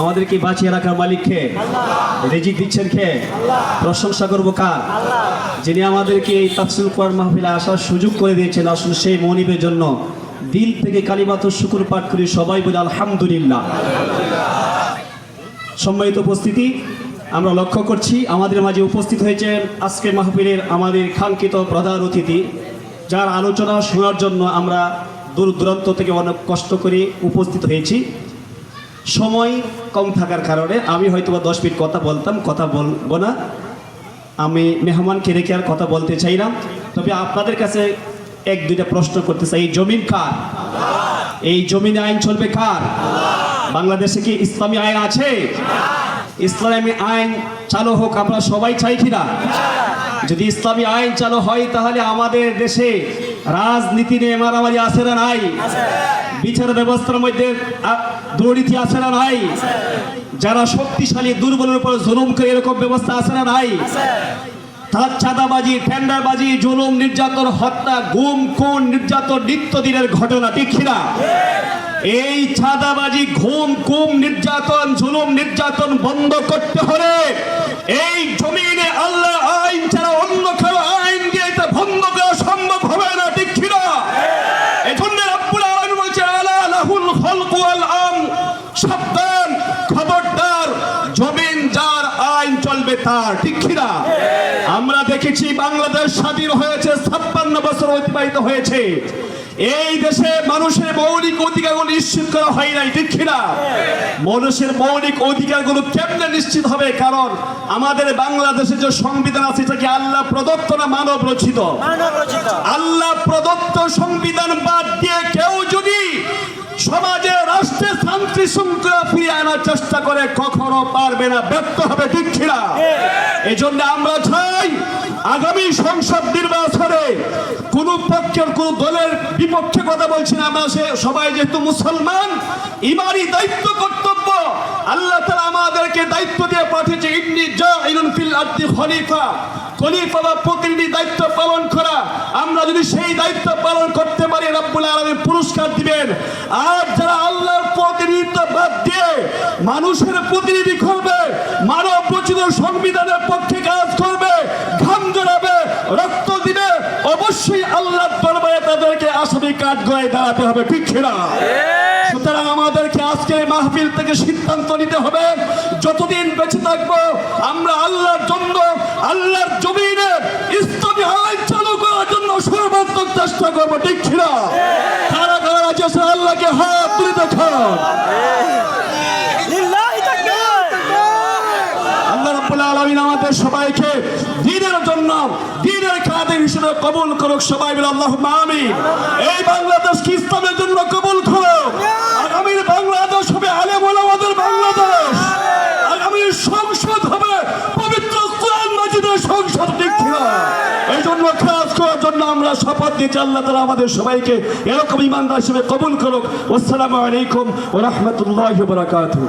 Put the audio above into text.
আমাদেরকে বাঁচিয়ে রাখার মালিক খে রিজিক দিচ্ছেন খে প্রশংসা করব কার? যিনি আমাদেরকে এই তাফসিল কোরআন মাহফিলে আসার সুযোগ করে দিয়েছেন আসলে সেই মনিবের জন্য। দিল থেকে কালিমাত শুকুর পাঠ করি সবাই বলে আলহামদুলিল্লাহ। সম্মানিত উপস্থিতি আমরা লক্ষ্য করছি আমাদের মাঝে উপস্থিত হয়েছেন আজকের মাহফিলের আমাদের কাঙ্ক্ষিত প্রধান অতিথি যার আলোচনা শোনার জন্য আমরা দূর দূরান্ত থেকে অনেক কষ্ট করে উপস্থিত হয়েছি। সময় কম থাকার কারণে আমি হয়তো বা দশ মিনিট কথা বলতাম, কথা বলব না। আমি মেহমানকে রেখে আর কথা বলতে চাই না। তবে আপনাদের কাছে এক, দুইটা প্রশ্ন করতে চাই। এই জমিন কার? এই জমিনে আইন চলবে কার? বাংলাদেশে কি ইসলামী আইন আছে? ইসলামী আইন চালু হোক, আমরা সবাই চাই কিনা? যদি ইসলামী আইন চালু হয়, তাহলে আমাদের দেশে রাজনীতি নিয়ে মারামারি আছে না নাই? বিচার ব্যবস্থার মধ্যে দুর্নীতি আছে না নাই? যারা শক্তিশালী, দুর্বলের উপর জুলুম করে এরকম ব্যবস্থা আছে না নাই? তার চাঁদাবাজি, টেন্ডারবাজি, জুলুম, নির্যাতন, হত্যা, গুম, খুন, নির্যাতন, নিত্যদিনের ঘটনা ঠিক কিনা? এই চাঁদাবাজি ঘুম, কুম, নির্যাতন, জুলুম, নির্যাতন বন্ধ করতে হলে এই জমিনে আল্লাহ আইন ছাড়া অন্য কারও আইন দিয়ে এটা বন্ধ করা সম্ভব হবে না, ঠিক কিনা? এই জন্য রব্বুল আলামিন বলছে আলা লাহুল খালকু আম। সাবধান, খবরদার, জমিন যার আইন চলবে তার, ঠিক আমরা দেখেছি বাংলাদেশ স্বাধীন হয়েছে, ছাপ্পান্ন বছর অতিবাহিত হয়েছে। এই দেশে মানুষের মৌলিক অধিকারগুলো নিশ্চিত করা হয় নাই দেখি কিনা? মানুষের মৌলিক অধিকারগুলো কেমনে নিশ্চিত হবে? কারণ আমাদের বাংলাদেশের যে সংবিধান আছে এটা কি আল্লাহ প্রদত্ত না রচিত? মানব রচিত। আল্লাহ প্রদত্ত সংবিধান বাদ দিয়ে কেউ যদি সমাজে রাষ্ট্রে শান্তি শৃঙ্খলা ফিরিয়ে আনার চেষ্টা করে কখনো পারবে না ব্যর্থ হবে এই জন্য আমরা চাই আগামী সংসদ নির্বাচনে কোন পক্ষের কোন দলের বিপক্ষে কথা বলছি না আমরা সবাই যেহেতু মুসলমান ইমানি দায়িত্ব কর্তব্য। আল্লাহ তাআলা আমাদেরকে দায়িত্ব দিয়ে পাঠিয়েছে ইন্নি জাইলুন ফিল আরদি খলিফা। খলিফা বা প্রতিনিধি দায়িত্ব পালন করা। আমরা যদি সেই দায়িত্ব পালন করতে পারি রব্বুল আলামিন পুরস্কার দিবেন। আর যারা আল্লাহর প্রতিনিধিত্ব বাদ দিয়ে মানুষের প্রতিনিধি করবে মানব রচিত সংবিধানের পক্ষে কাজ করবে ঘাম জড়াবে রক্ত দিবে অবশ্যই আল্লাহর দরবারে তাদেরকে আসামি কাঠ গড়ায় দাঁড়াতে হবে ঠিক কিনা? সুতরাং আমাদেরকে আজকে মাহফিল থেকে সিদ্ধান্ত নিতে হবে যতদিন বেঁচে থাকব আমরা আল্লাহর জন্য আল্লাহর জমিনে ইসলামী আইন চালু করার জন্য সর্বাত্মক চেষ্টা করব ঠিক কিনা কারা কারা আছে সে আল্লাহকে হাত তুলে দেখান লিল্লাহি তাকবীর আল্লাহ রাব্বুল আলামিন আমাদের সবাইকে দ্বীনের জন্য দ্বীনের কাদের হিসেবে কবুল করুক সবাই বলে আল্লাহুম্মা আমিন। এই বাংলাদেশ ইসলামের জন্য কবুল করুক আগামীর বাংলাদেশ হবে আলেম ওলামাদের বাংলাদেশ। আগামীর সংসদ হবে পবিত্র কোরআন মাজিদের সংসদ, ঠিক এই জন্য কাজ করার জন্য আমরা শপথ দিচ্ছি আল্লাহ তালা আমাদের সবাইকে এরকম ইমানদার হিসেবে কবুল করুক। আসসালামু আলাইকুম ওয়া রাহমাতুল্লাহি ওয়া বারাকাতুহু।